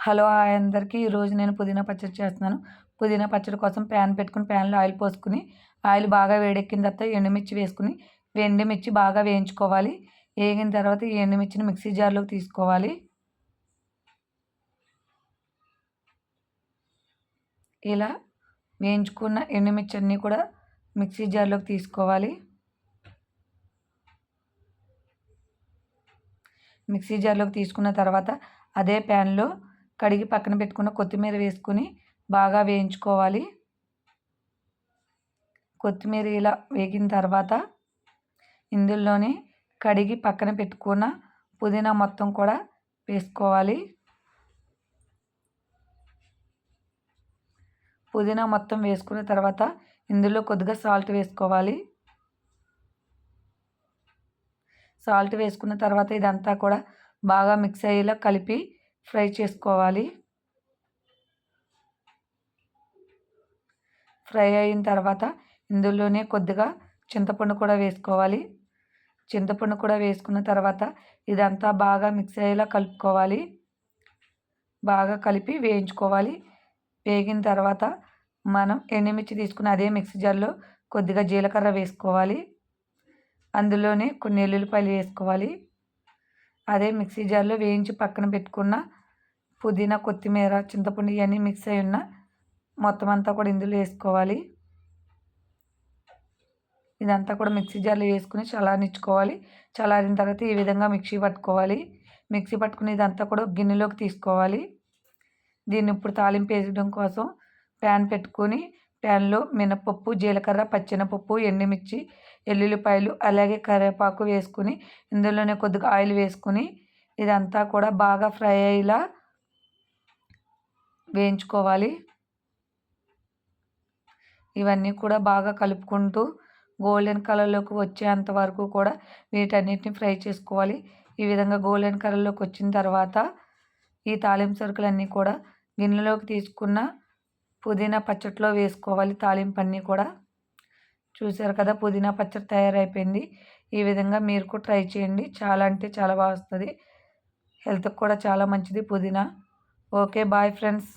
Hello అందరికీ. ఈరోజు నేను పుదీనా పచ్చడి చేస్తున్నాను. పుదీనా పచ్చడి కోసం ప్యాన్ పెట్టుకుని ప్యాన్లో ఆయిల్ పోసుకుని ఆయిల్ బాగా వేడెక్కిన తర్వాత ఎండుమిర్చి వేసుకుని ఎండుమిర్చి బాగా వేయించుకోవాలి. వేగిన తర్వాత ఈ ఎండుమిర్చిని మిక్సీ జార్లోకి తీసుకోవాలి. ఇలా వేయించుకున్న ఎండుమిర్చి అన్నీ కూడా మిక్సీ జార్లోకి తీసుకోవాలి. మిక్సీ జార్లోకి తీసుకున్న తర్వాత అదే ప్యాన్లో కడిగి పక్కన పెట్టుకున్న కొత్తిమీర వేసుకుని బాగా వేయించుకోవాలి. కొత్తిమీర ఇలా వేగిన తర్వాత ఇందులోనే కడిగి పక్కన పెట్టుకున్న పుదీనా మొత్తం కూడా వేసుకోవాలి. పుదీనా మొత్తం వేసుకున్న తర్వాత ఇందులో కొద్దిగా సాల్ట్ వేసుకోవాలి. సాల్ట్ వేసుకున్న తర్వాత ఇదంతా కూడా బాగా మిక్స్ అయ్యేలా కలిపి ఫ్రై చేసుకోవాలి. ఫ్రై అయిన తర్వాత ఇందులోనే కొద్దిగా చింతపండు కూడా వేసుకోవాలి. చింతపండు కూడా వేసుకున్న తర్వాత ఇదంతా బాగా మిక్స్ అయ్యేలా కలుపుకోవాలి. బాగా కలిపి వేయించుకోవాలి. వేగిన తర్వాత మనం ఎండుమిర్చి తీసుకుని అదే మిక్సీ జార్లో కొద్దిగా జీలకర్ర వేసుకోవాలి. అందులోనే కొన్ని ఎల్లుల్లిపాయలు వేసుకోవాలి. అదే మిక్సీ జార్లో వేయించి పక్కన పెట్టుకున్న పుదీనా కొత్తిమీర చింతపండు ఇవన్నీ మిక్స్ అయి ఉన్న మొత్తం అంతా కూడా ఇందులో వేసుకోవాలి. ఇదంతా కూడా మిక్సీ జార్లో వేసుకుని చల్లారించుకోవాలి చల్లారిన తర్వాత ఈ విధంగా మిక్సీ పట్టుకోవాలి. మిక్సీ పట్టుకుని ఇదంతా కూడా గిన్నెలోకి తీసుకోవాలి. దీన్ని ఇప్పుడు తాలింపు వేయడం కోసం ప్యాన్ పెట్టుకొని ప్యాన్లో మినపప్పు జీలకర్ర పచ్చెనపప్పు ఎండుమిర్చి ఎల్లుల్లిపాయలు అలాగే కరివేపాకు వేసుకుని ఇందులోనే కొద్దిగా ఆయిల్ వేసుకుని ఇదంతా కూడా బాగా ఫ్రై అయ్యేలా వేయించుకోవాలి. ఇవన్నీ కూడా బాగా కలుపుకుంటూ గోల్డెన్ కలర్లోకి వచ్చేంత వరకు కూడా వీటన్నిటిని ఫ్రై చేసుకోవాలి. ఈ విధంగా గోల్డెన్ కలర్లోకి వచ్చిన తర్వాత ఈ తాలింపు సరుకులన్నీ కూడా గిన్నెలోకి తీసుకున్న పుదీనా పచ్చట్లో వేసుకోవాలి తాలింపు అన్నీ కూడా. చూసారు కదా పుదీనా పచ్చడి తయారైపోయింది. ఈ విధంగా మీరు కూడా ట్రై చేయండి. చాలా అంటే చాలా బాగా వస్తుంది. హెల్త్కి కూడా చాలా మంచిది పుదీనా. Okay bye friends